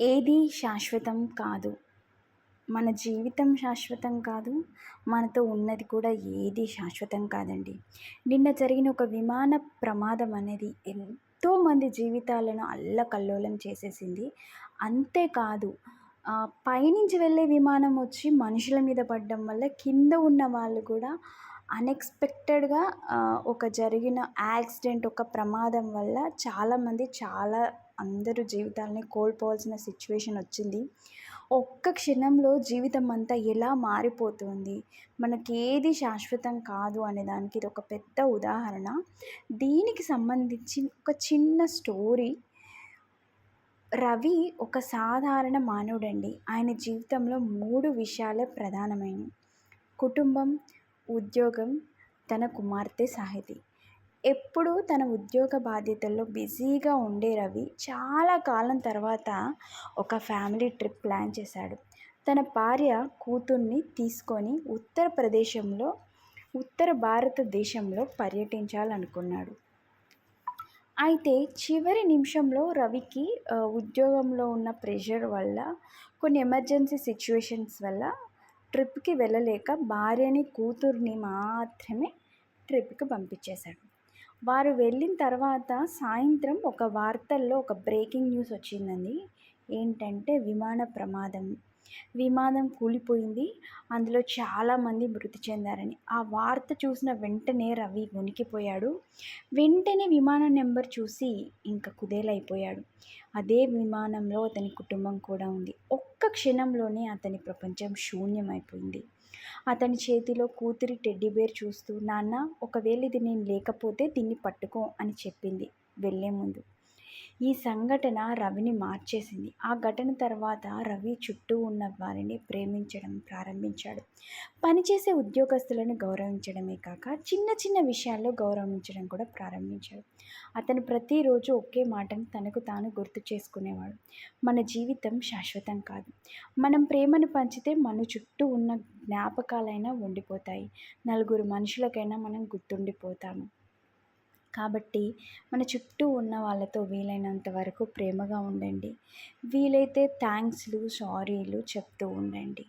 ఏది శాశ్వతం కాదు. మన జీవితం శాశ్వతం కాదు మనతో ఉన్నది కూడా ఏది శాశ్వతం కాదండి. నిన్న జరిగిన ఒక విమాన ప్రమాదం అనేది ఎంతోమంది జీవితాలను అల్లకల్లోలం చేసేసింది. అంతేకాదు పైనుంచి వెళ్ళే విమానం వచ్చి మనుషుల మీద పడడం వల్ల కింద ఉన్న వాళ్ళు కూడా అన్ఎక్స్పెక్టెడ్గా ఒక జరిగిన యాక్సిడెంట్ ఒక ప్రమాదం వల్ల చాలామంది చాలా అందరూ జీవితాలని కోల్పోవాల్సిన సిచ్యువేషన్ వచ్చింది. ఒక్క క్షణంలో జీవితం అంతా ఎలా మారిపోతుంది? మనకి ఏది శాశ్వతం కాదు అనే దానికి ఇది ఒక పెద్ద ఉదాహరణ. దీనికి సంబంధించి ఒక చిన్న స్టోరీ. రవి ఒక సాధారణ మానవుడండి. ఆయన జీవితంలో మూడు విషయాలే ప్రధానమైనవి. కుటుంబం ఉద్యోగం తన కుమార్తె సాహితి. ఎప్పుడూ తన ఉద్యోగ బాధ్యతల్లో బిజీగా ఉండే రవి చాలా కాలం తర్వాత ఒక ఫ్యామిలీ ట్రిప్ ప్లాన్ చేశాడు. తన భార్య కూతుర్ని తీసుకొని ఉత్తరప్రదేశంలో ఉత్తర భారతదేశంలో పర్యటించాలనుకున్నాడు. అయితే చివరి నిమిషంలో రవికి ఉద్యోగంలో ఉన్న ప్రెషర్ వల్ల కొన్ని ఎమర్జెన్సీ సిచ్యువేషన్స్ వల్ల ట్రిప్కి వెళ్ళలేక భార్యని కూతుర్ని మాత్రమే ట్రిప్కి పంపించేశాడు. వారు వెళ్ళిన తర్వాత సాయంత్రం ఒక వార్తల్లో ఒక బ్రేకింగ్ న్యూస్ వచ్చిందండి. ఏంటంటే విమాన ప్రమాదం. విమానం కూలిపోయింది. అందులో చాలామంది మృతి చెందారని. ఆ వార్త చూసిన వెంటనే రవి వణికిపోయాడు. వెంటనే విమానం నెంబర్ చూసి ఇంకా కుదేలైపోయాడు. అదే విమానంలో అతని కుటుంబం కూడా ఉంది. ఒక్క క్షణంలోనే అతని ప్రపంచం శూన్యమైపోయింది. అతని చేతిలో కూతురి టెడ్డీబేర్ చూస్తూ నాన్న ఒకవేళ ఇది నేను లేకపోతే దీన్ని పట్టుకో అని చెప్పింది. వెళ్ళే ముందు ఈ సంఘటన రవిని మార్చేసింది. ఆ ఘటన తర్వాత రవి చుట్టూ ఉన్న వారిని ప్రేమించడం ప్రారంభించాడు. పనిచేసే ఉద్యోగస్తులను గౌరవించడమే కాక చిన్న చిన్న విషయాల్లో గౌరవించడం కూడా ప్రారంభించాడు. అతను ప్రతిరోజు ఒకే మాటను తనకు తాను గుర్తు చేసుకునేవాడు. మన జీవితం శాశ్వతం కాదు. మనం ప్రేమను పంచితే మన చుట్టూ ఉన్న జ్ఞాపకాలైనా ఉండిపోతాయి. నలుగురు మనుషులకైనా మనం గుర్తుండిపోతాము. కాబట్టి మన చుట్టూ ఉన్న వాళ్ళతో వీలైనంత వరకు ప్రేమగా ఉండండి. వీలైతే థ్యాంక్స్లు సారీలు చెప్తూ ఉండండి.